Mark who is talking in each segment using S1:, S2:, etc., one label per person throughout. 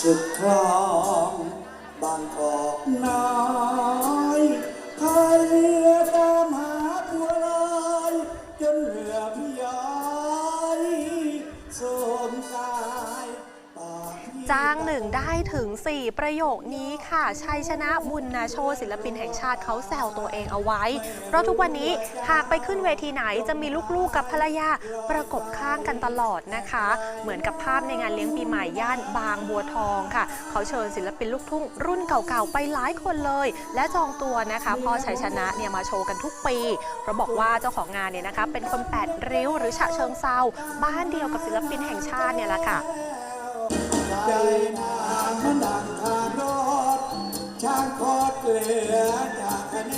S1: สุดครองบางกอกน้อยพาเรือ จ้า
S2: งหนึ่งได้ถึง 4 ประโยคนี้ค่ะ ชัยชนะบุญนาโชศิลปินแห่งชาติเขาแซวตัวเองเอาไว้ เพราะทุกวันนี้หากไปขึ้นเวทีไหนจะมีลูกๆกับภรรยาประกบข้างกันตลอดนะคะ เหมือนกับภาพในงานเลี้ยงปีใหม่ย่านบางบัวทองค่ะ เขาเชิญศิลปินลูกทุ่งรุ่นเก่าๆไปหลายคนเลย และจองตัวนะคะพ่อชัยชนะเนี่ยมาโชว์กันทุกปี เพราะบอกว่าเจ้าของงานเนี่ยนะคะเป็นคนแปดริ้วหรือฉะเชิงเซาบ้านเดียวกับศิลปินแห่งชาติเนี่ยแหละค่ะ
S1: ใจนางมันดังทางรถช่างคอดเกลือจากคะเน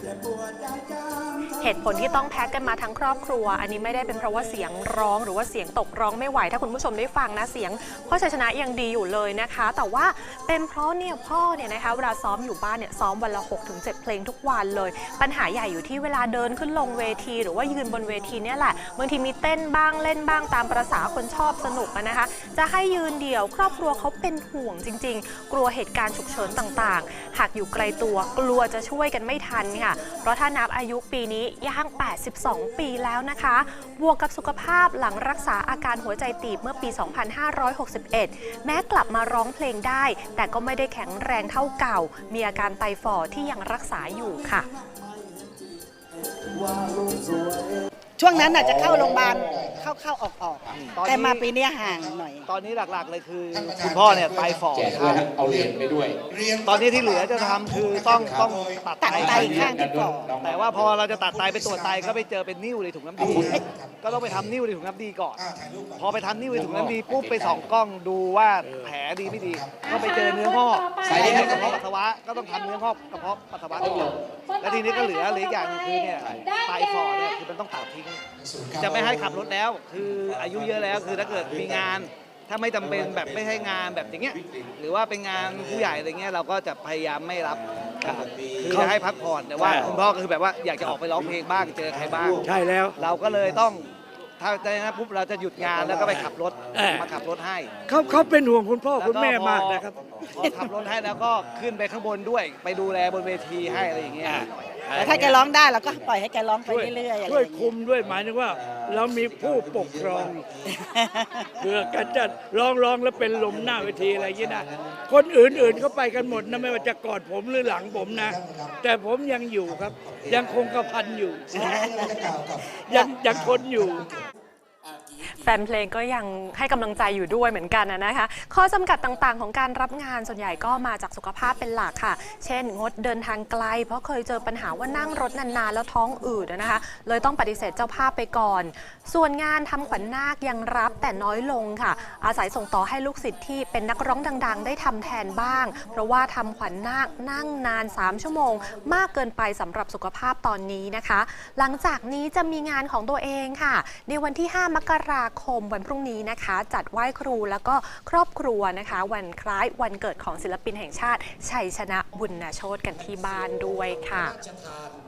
S1: เจ็บปวดใจจัง
S2: เหตุผลที่ต้องแพ็กกันมาทั้งครอบครัว อันนี้ไม่ได้เป็นเพราะว่าเสียงร้องหรือว่าเสียงตกร้องไม่ไหว ถ้าคุณผู้ชมได้ฟังนะเสียงพ่อชัยชนะยังดีอยู่เลยนะคะ แต่ว่า เป็นเพราะเนี่ยพ่อเนี่ยนะคะเวลาซ้อมอยู่บ้านเนี่ยซ้อมวันละ6-7ถึงเเพลงทุกวันเลย ปัญหาใหญ่อยู่ที่เวลาเดินขึ้นลงเวที หรือว่ายืนบนเวทีเนี่ยแหละบางทีมีเต้นบ้างเล่นบ้างตามประษาคนชอบสนุกนะคะ จะให้ยืนเดี่ยวครอบครัวเขาเป็นห่วงจริง ๆ กลัวเหตุการณ์ฉุกเฉินต่างๆ หากอยู่ไกลตัวกลัวจะช่วยกันไม่ทันค่ะ เพราะถ้านับอายุปีนี้ย่าง 82 ปีแล้วนะคะ บวกกับสุขภาพหลังรักษาอาการหัวใจตีบเมื่อปี 2561 แม้กลับมาร้องเพลงได้แต่ก็ไม่ได้แข็งแรงเท่าเก่า มีอาการไตฝ่อที่ยังรักษาอยู่ค่ะ
S3: ช่วงนั้นอาจจะเข้าโรงพยาบาลเข้าเข้าออกออก
S4: ตอนนี้
S3: แต่มาปีเนี้ยห่างหน่อย
S4: ตอนนี้หลักๆเลยคือ คุณพ่อเนี่ยไตฝ่อ
S5: แจก
S4: ค
S5: ด้วย
S4: รับ
S5: นะเอาเหรียญไปด้วย
S4: ตอนนี้ที่เหลือจะทำคือต้องต้องตัด
S3: ตัด
S4: ไต
S3: ไตข้างที่ฝ่อ
S4: แต่ว่าพอเราจะตัดไตไปตรวจไตก็ไปเจอเป็นนิ่วในถุงน้ำดี ก็ต้องไปทำนิ่วในถุงน้ำดีก่อน พอไปทำนิ่วในถุงน้ำดีปุ๊บไปส่องกล้องดูว่าแผลดีไม่ดี ก็ไปเจอเนื้องอก
S5: ใส่
S4: ใน
S5: ได้
S4: กระเพาะปัสสาวะก็ต้องทำเนื้องอกกระเพาะปัสสาวะต่อแล้วทีนี้ก็เหลือเหลืออีกอย่างหนึงคือเนี่ยไตฝ่อเนี่ยคือมันต้องตัดทิ้งจะไม่ให้ขับรถแล้ว คืออายุเยอะแล้วคือถ้าเกิดมีงาน ถ้าไม่จำเป็นแบบไม่ให้งานแบบอย่างเงี้ยหรือว่าเป็นงานผู้ใหญ่อะไรเงี้ยเราก็จะพยายามไม่รับครับคือจะให้พักผ่อนแต่ว่าคุณพ่อก็คือแบบว่าอยากจะออกไปร้องเพลงบ้างเจอใครบ้าง
S6: ใช่แล้ว
S4: เราก็เลยต้องถ้าในนั้นปุ๊บเราจะหยุดงานแล้วก็ไปขับรถ
S6: เออ
S4: มาขับรถให้
S6: เขาเขาเป็นห่วงคุณพ่อ
S4: แล้ว
S6: คุณแม่
S4: พอ
S6: มากนะครับ
S4: พอขับรถให้แล้วก็ขึ้นไปข้างบนด้วย ไปดูแลบนเวทีให้อะไรอย่างเงี้ย
S3: แต่ถ้าแกร้องได้เราก็ปล่อยให้แกร้องไป
S6: ช่วย
S3: เรื่อยๆอะไร
S6: ช่วย
S3: อย่าง
S6: คุ
S3: เงี้ย
S6: มด้วยหมายถึงว่า เรามีผู้ปกครองเพื่อกันจะร้องร้องแล้วเป็นลมหน้าเวทีอะไรอย่างนี้นะคนอื่นๆเขาไปกันหมดนะไม่ว่าจะกอดผมหรือหลังผมนะ แต่ผมยังอยู่ครับ ยังคงกระพันอยู่ ยังยังทนอยู่
S2: แฟนเพลงก็ยังให้กำลังใจอยู่ด้วยเหมือนกันนะคะ ข้อจำกัดต่างๆ ของการรับงานส่วนใหญ่ก็มาจากสุขภาพเป็นหลักค่ะ เช่น งดเดินทางไกล เพราะเคยเจอปัญหาว่านั่งรถนานๆ แล้วท้องอืดนะคะ เลยต้องปฏิเสธเจ้าภาพไปก่อน ส่วนงานทำขวัญนาคยังรับแต่น้อยลงค่ะ อาศัยส่งต่อให้ลูกศิษย์ที่เป็นนักร้องดัง ๆ ได้ทำแทนบ้าง เพราะว่าทำขวัญนาคนั่งนาน 3 ชั่วโมง มากเกินไปสำหรับสุขภาพตอนนี้นะคะ หลังจากนี้จะมีงานของตัวเองค่ะ ในวันที่ 5 มกราาคมวันพรุ่งนี้นะคะ จัดไหว้ครูแล้วก็ครอบครัวนะคะ วันคล้ายวันเกิดของศิลปินแห่งชาติ ชัยชนะบุญนาโชตกันที่บ้านด้วยค่ะ